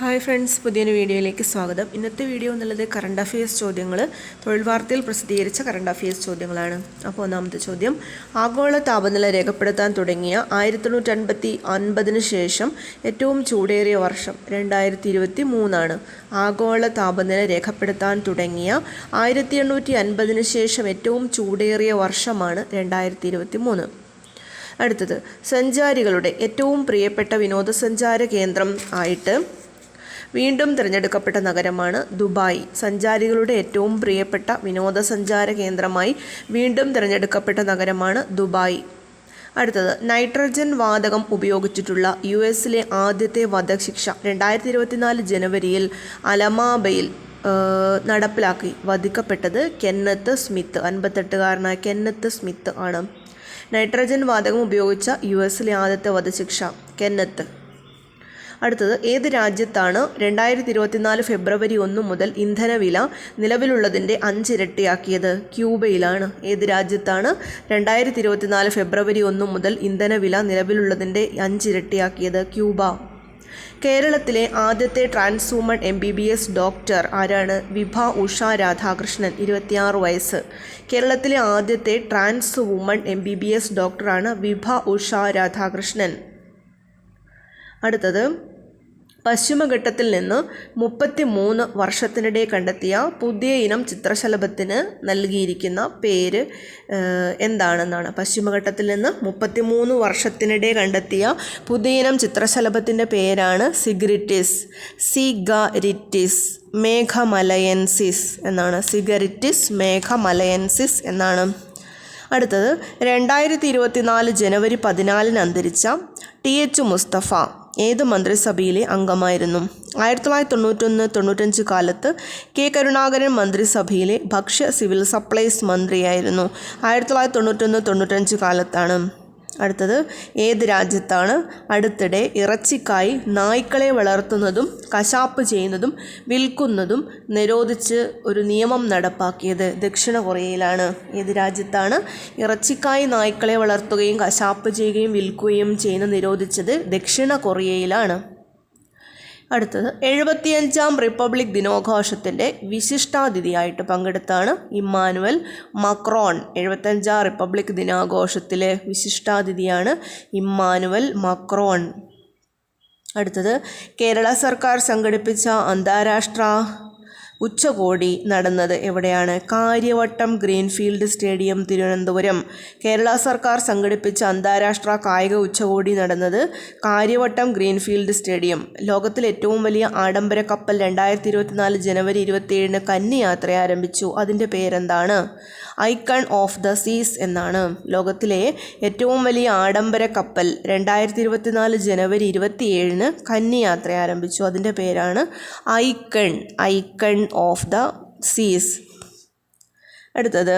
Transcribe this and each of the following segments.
Hi friends പുതിയൊരു വീഡിയോയിലേക്ക് സ്വാഗതം. ഇന്നത്തെ വീഡിയോ എന്നുള്ളത് കറണ്ട് അഫയേഴ്സ് ചോദ്യങ്ങൾ തൊഴിൽ വാർത്തയിൽ പ്രസിദ്ധീകരിച്ച കറണ്ട് അഫയേഴ്സ് ചോദ്യങ്ങളാണ്. അപ്പോൾ ഒന്നാമത്തെ ചോദ്യം ആഗോള താപനില രേഖപ്പെടുത്താൻ തുടങ്ങിയ ആയിരത്തി തൊണ്ണൂറ്റി അൻപത്തി അൻപതിന് ശേഷം ഏറ്റവും ചൂടേറിയ വർഷം രണ്ടായിരത്തി ഇരുപത്തി മൂന്നാണ് ആഗോള താപനില രേഖപ്പെടുത്താൻ തുടങ്ങിയ ആയിരത്തി എണ്ണൂറ്റി അൻപതിന് ശേഷം ഏറ്റവും ചൂടേറിയ വർഷമാണ് രണ്ടായിരത്തി ഇരുപത്തി മൂന്ന് അടുത്തത് സഞ്ചാരികളുടെ ഏറ്റവും പ്രിയപ്പെട്ട വിനോദസഞ്ചാര കേന്ദ്രം ആയിട്ട് വീണ്ടും തിരഞ്ഞെടുക്കപ്പെട്ട നഗരമാണ് ദുബായ്. സഞ്ചാരികളുടെ ഏറ്റവും പ്രിയപ്പെട്ട വിനോദസഞ്ചാര കേന്ദ്രമായി വീണ്ടും തിരഞ്ഞെടുക്കപ്പെട്ട നഗരമാണ് ദുബായ്. അടുത്തത് നൈട്രജൻ വാതകം ഉപയോഗിച്ചിട്ടുള്ള യു എസിലെ ആദ്യത്തെ വധശിക്ഷ രണ്ടായിരത്തി ഇരുപത്തിനാല് ജനുവരിയിൽ അലമാബയിൽ നടപ്പിലാക്കി. വധിക്കപ്പെട്ടത് കെന്നത്ത് സ്മിത്ത് അൻപത്തെട്ടുകാരനായ കെന്നത്ത് സ്മിത്ത് ആണ്. നൈട്രജൻ വാതകം ഉപയോഗിച്ച യു എസിലെ ആദ്യത്തെ വധശിക്ഷ കെന്നത്ത്. അടുത്തത് ഏത് രാജ്യത്താണ് രണ്ടായിരത്തി ഇരുപത്തിനാല് ഫെബ്രുവരി ഒന്ന് മുതൽ ഇന്ധനവില നിലവിലുള്ളതിന്റെ അഞ്ചിരട്ടിയാക്കിയത്? ക്യൂബയിലാണ്. ഏത് രാജ്യത്താണ് രണ്ടായിരത്തി ഇരുപത്തിനാല് ഫെബ്രുവരി ഒന്ന് മുതൽ ഇന്ധനവില നിലവിലുള്ളതിന്റെ അഞ്ചിരട്ടിയാക്കിയത്? ക്യൂബ. കേരളത്തിലെ ആദ്യത്തെ trans woman M B B S doctor ആരാണ്? വിഭ ഉഷ രാധാകൃഷ്ണൻ ഇരുപത്തിയാറ് വയസ്സ്. കേരളത്തിലെ ആദ്യത്തെ trans woman M B B S ഡോക്ടറാണ് വിഭ ഉഷ രാധാകൃഷ്ണൻ. അടുത്തത് പശ്ചിമഘട്ടത്തിൽ നിന്ന് മുപ്പത്തി മൂന്ന് വർഷത്തിനിടെ കണ്ടെത്തിയ പുതിയ ഇനം ചിത്രശലഭത്തിന് നൽകിയിരിക്കുന്ന പേര് എന്താണെന്നാണ്. പശ്ചിമഘട്ടത്തിൽ നിന്ന് മുപ്പത്തി മൂന്ന് വർഷത്തിനിടെ കണ്ടെത്തിയ പുതിയ ഇനം ചിത്രശലഭത്തിന്റെ പേരാണ് സിഗ്രിറ്റിസ്. സിഗരിറ്റിസ് മേഘമലയൻസിസ് എന്നാണ്. സിഗരിറ്റിസ് മേഘമലയൻസിസ് എന്നാണ്. അടുത്തത് രണ്ടായിരത്തി ഇരുപത്തിനാല് ജനുവരി പതിനാലിന് അന്തരിച്ച ടി എച്ച് മുസ്തഫ ഏത് മന്ത്രിസഭയിലെ അംഗമായിരുന്നു? ആയിരത്തി തൊള്ളായിരത്തി തൊണ്ണൂറ്റൊന്ന് തൊണ്ണൂറ്റഞ്ച് കാലത്ത് കെ കരുണാകരൻ മന്ത്രിസഭയിലെ ഭക്ഷ്യ സിവിൽ സപ്ലൈസ് മന്ത്രിയായിരുന്നു. ആയിരത്തി തൊള്ളായിരത്തി തൊണ്ണൂറ്റൊന്ന് തൊണ്ണൂറ്റഞ്ച് കാലത്താണ്. അടുത്തത് ഏത് രാജ്യത്താണ്? അടുത്തിടെ ഇറച്ചിക്കായി നായ്ക്കളെ വളർത്തുന്നതും കശാപ്പ് ചെയ്യുന്നതും വിൽക്കുന്നതും നിരോധിച്ച് ഒരു നിയമം നടപ്പാക്കിയത് ദക്ഷിണ കൊറിയയിലാണ്. ഏത് രാജ്യത്താണ്? ഇറച്ചിക്കായി നായ്ക്കളെ വളർത്തുകയും കശാപ്പ് ചെയ്യുകയും വിൽക്കുകയും ചെയ്യുന്ന നിരോധിച്ചത് ദക്ഷിണ കൊറിയയിലാണ്. അടുത്തത് എഴുപത്തിയഞ്ചാം റിപ്പബ്ലിക് ദിനാഘോഷത്തിന്റെ വിശിഷ്ടാതിഥിയായിട്ട് പങ്കെടുത്താണ് ഇമ്മാനുവൽ മക്രോൺ. എഴുപത്തഞ്ചാം റിപ്പബ്ലിക് ദിനാഘോഷത്തിലെ വിശിഷ്ടാതിഥിയാണ് ഇമ്മാനുവൽ മക്രോൺ. അടുത്തത് കേരള സർക്കാർ സംഘടിപ്പിച്ച അന്താരാഷ്ട്ര ഉച്ചകോടി നടന്നത് എവിടെയാണ്? Karyavattom greenfield stadium Thiruvananthapuram. Kerala സർക്കാർ സംഘടിപ്പിച്ച അന്താരാഷ്ട്ര കായിക ഉച്ചകോടി നടന്നത് കാര്യവട്ടം ഗ്രീൻഫീൽഡ് സ്റ്റേഡിയം. ലോകത്തിലെ ഏറ്റവും വലിയ ആഡംബര കപ്പൽ രണ്ടായിരത്തി ഇരുപത്തിനാല് ജനുവരി ഇരുപത്തിയേഴിന് കന്നി യാത്ര ആരംഭിച്ചു. അതിന്റെ പേരെന്താണ്? ഐക്കൺ ഓഫ് ദ സീസ് എന്നാണ്. ലോകത്തിലെ ഏറ്റവും വലിയ ആഡംബര കപ്പൽ രണ്ടായിരത്തി ഇരുപത്തിനാല് ജനുവരി ഇരുപത്തിയേഴിന് കന്നി യാത്ര ആരംഭിച്ചു. അതിന്റെ പേരാണ് icon. Icon of the seas അടുത്തത്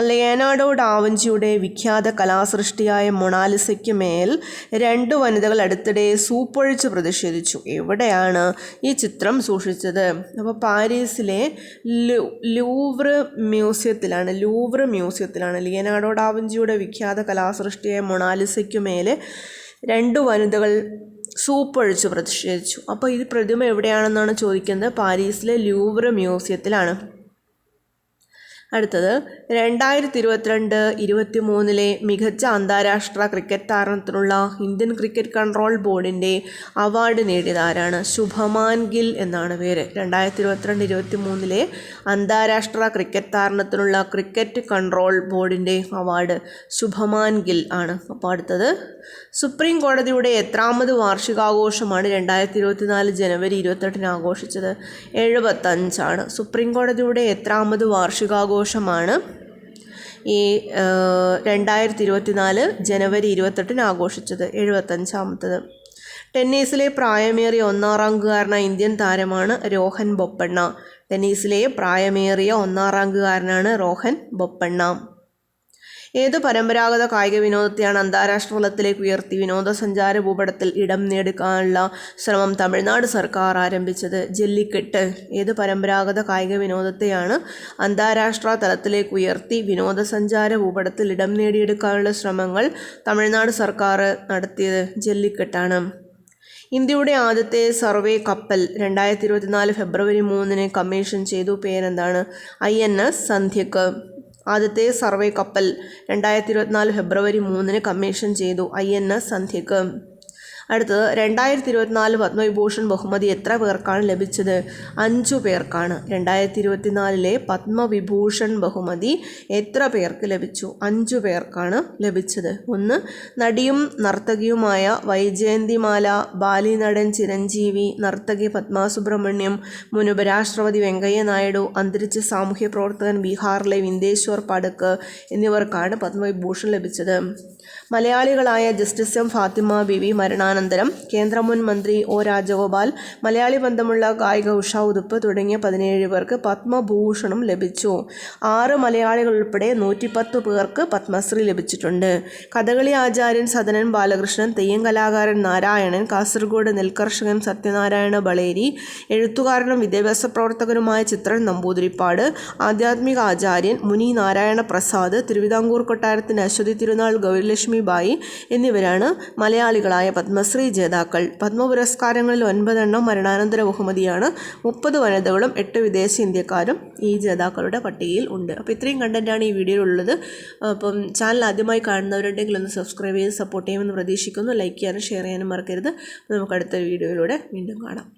ലിയനാർഡോ ഡാവഞ്ചിയുടെ വിഖ്യാത കലാസൃഷ്ടിയായ മൊണാലിസയ്ക്ക് മേൽ രണ്ട് വനിതകൾ അടുത്തിടെ സൂപ്പൊഴിച്ച് പ്രതിഷേധിച്ചു. എവിടെയാണ് ഈ ചിത്രം സൂക്ഷിച്ചത്? അപ്പോൾ പാരീസിലെ ലു ലൂവ്ർ മ്യൂസിയത്തിലാണ് ലൂവ്ര മ്യൂസിയത്തിലാണ് ലിയനാർഡോ ഡാവഞ്ചിയുടെ വിഖ്യാത കലാസൃഷ്ടിയായ മൊണാലിസയ്ക്ക് മേൽ രണ്ട് വനിതകൾ സൂപ്പൊഴിച്ച് പ്രതിഷേധിച്ചു. അപ്പോൾ ഈ പ്രതിമ എവിടെയാണെന്നാണ് ചോദിക്കുന്നത്? പാരീസിലെ ലൂവർ മ്യൂസിയത്തിലാണ്. അടുത്തത് രണ്ടായിരത്തി ഇരുപത്തിരണ്ട് ഇരുപത്തി മൂന്നിലെ മികച്ച അന്താരാഷ്ട്ര ക്രിക്കറ്റ് താരത്തിനുള്ള ഇന്ത്യൻ ക്രിക്കറ്റ് കൺട്രോൾ ബോർഡിന്റെ അവാർഡ് നേടിയത് ആരാണ്? ശുഭമാൻ ഗിൽ എന്നാണ് പേര്. രണ്ടായിരത്തി ഇരുപത്തിരണ്ട് ഇരുപത്തി മൂന്നിലെ അന്താരാഷ്ട്ര ക്രിക്കറ്റ് താരണത്തിനുള്ള ക്രിക്കറ്റ് കൺട്രോൾ ബോർഡിന്റെ അവാർഡ് ശുഭമാൻ ഗിൽ ആണ്. അപ്പോൾ അടുത്തത് സുപ്രീം കോടതിയുടെ എത്രാമത് വാർഷികാഘോഷമാണ് രണ്ടായിരത്തി ഇരുപത്തിനാല് ജനുവരി ഇരുപത്തെട്ടിന് ആഘോഷിച്ചത്? എഴുപത്തഞ്ചാണ് സുപ്രീം കോടതിയുടെ എത്രാമത് വാർഷികാഘോഷമാണ് ഈ രണ്ടായിരത്തി ഇരുപത്തിനാല് ജനുവരി ഇരുപത്തെട്ടിന് ആഘോഷിച്ചത് എഴുപത്തഞ്ചാമത്തത്. ടെന്നീസിലെ പ്രായമേറിയ ഒന്നാം ഇന്ത്യൻ താരമാണ് രോഹൻ ബൊപ്പണ്ണ. ടെന്നീസിലെ പ്രായമേറിയ ഒന്നാം റാങ്കുകാരനാണ് രോഹൻ ബൊപ്പണ്ണ. ഏത് പരമ്പരാഗത കായിക വിനോദത്തെയാണ് അന്താരാഷ്ട്ര തലത്തിലേക്ക് ഉയർത്തി വിനോദസഞ്ചാര ഭൂപടത്തിൽ ഇടം നേടുക്കാനുള്ള ശ്രമം തമിഴ്നാട് സർക്കാർ ആരംഭിച്ചത്? ജല്ലിക്കെട്ട്. ഏത് പരമ്പരാഗത കായിക വിനോദത്തെയാണ് അന്താരാഷ്ട്ര തലത്തിലേക്ക് ഉയർത്തി വിനോദസഞ്ചാര ഭൂപടത്തിൽ ഇടം നേടിയെടുക്കാനുള്ള ശ്രമങ്ങൾ തമിഴ്നാട് സർക്കാർ നടത്തിയത് ജല്ലിക്കെട്ടാണ്. ഇന്ത്യയുടെ ആദ്യത്തെ സർവേ കപ്പൽ രണ്ടായിരത്തി ഇരുപത്തിനാല് ഫെബ്രുവരി മൂന്നിന് കമ്മീഷൻ ചെയ്തു. പേരെന്താണ്? ഐ എൻ എസ് സന്ധ്യക്ക്. ആദ്യത്തെ സർവേ കപ്പൽ രണ്ടായിരത്തി ഇരുപത്തിനാല് ഫെബ്രുവരി മൂന്നിന് കമ്മീഷൻ ചെയ്തു ഐ എൻ എസ് സന്ധ്യക്ക് അടുത്തത് രണ്ടായിരത്തി ഇരുപത്തിനാല് പത്മവിഭൂഷൺ ബഹുമതി എത്ര പേർക്കാണ് ലഭിച്ചത്? അഞ്ചു പേർക്കാണ്. രണ്ടായിരത്തി ഇരുപത്തിനാലിലെ പത്മവിഭൂഷൺ ബഹുമതി എത്ര പേർക്ക് ലഭിച്ചു? അഞ്ചു പേർക്കാണ് ലഭിച്ചത്. ഒന്ന് നടിയും നർത്തകിയുമായ വൈജയന്തിമാല ബാലിനടൻ ചിരഞ്ജീവി നർത്തകി പത്മ സുബ്രഹ്മണ്യം മുൻ ഉപരാഷ്ട്രപതി വെങ്കയ്യ നായിഡു അന്തരിച്ച സാമൂഹ്യ പ്രവർത്തകൻ ബീഹാറിലെ വിന്ദേശ്വർ പടക്ക് എന്നിവർക്കാണ് പത്മവിഭൂഷൺ ലഭിച്ചത്. മലയാളികളായ ജസ്റ്റിസ് എം ഫാത്തിമ ബിവി മരണാനന്തരം കേന്ദ്ര മുൻ മന്ത്രി ഒ രാജഗോപാൽ മലയാളി ബന്ധമുള്ള ഗായിക ഉഷ ഉതുപ്പ് തുടങ്ങിയ പതിനേഴ് പേർക്ക് പത്മഭൂഷണം ലഭിച്ചു. ആറ് മലയാളികൾ ഉൾപ്പെടെ നൂറ്റിപ്പത്ത് പേർക്ക് പത്മശ്രീ ലഭിച്ചിട്ടുണ്ട്. കഥകളി ആചാര്യൻ സദനൻ ബാലകൃഷ്ണൻ തെയ്യം കലാകാരൻ നാരായണൻ കാസർഗോഡ് നെൽകർഷകൻ സത്യനാരായണ ബളേരി എഴുത്തുകാരനും വിദ്യാഭ്യാസ പ്രവർത്തകനുമായ ചിത്രൻ നമ്പൂതിരിപ്പാട് ആധ്യാത്മിക ആചാര്യൻ മുനി നാരായണ പ്രസാദ് തിരുവിതാംകൂർ കൊട്ടാരത്തിന് അശ്വതി തിരുനാൾ ഗൗരിലക്ഷ്മി ബായി എന്നിവരാണ് മലയാളികളായ പത്മശ്രീ ജേതാക്കൾ. പത്മ പുരസ്കാരങ്ങളിൽ ഒൻപതെണ്ണം മരണാനന്തര ബഹുമതിയാണ്. മുപ്പത് വനിതകളും എട്ട് വിദേശ ഇന്ത്യക്കാരും ഈ ജേതാക്കളുടെ പട്ടികയിൽ ഉണ്ട്. അപ്പോൾ ഇത്രയും കണ്ടന്റാണ് ഈ വീഡിയോയിൽ ഉള്ളത് അപ്പം ചാനൽ ആദ്യമായി കാണുന്നവരുണ്ടെങ്കിൽ ഒന്ന് സബ്സ്ക്രൈബ് ചെയ്ത് സപ്പോർട്ട് ചെയ്യുമെന്ന് പ്രതീക്ഷിക്കുന്നു. ലൈക്ക് ചെയ്യാനും ഷെയർ ചെയ്യാനും മറക്കരുത്. നമുക്ക് അടുത്ത വീഡിയോയിലൂടെ വീണ്ടും കാണാം.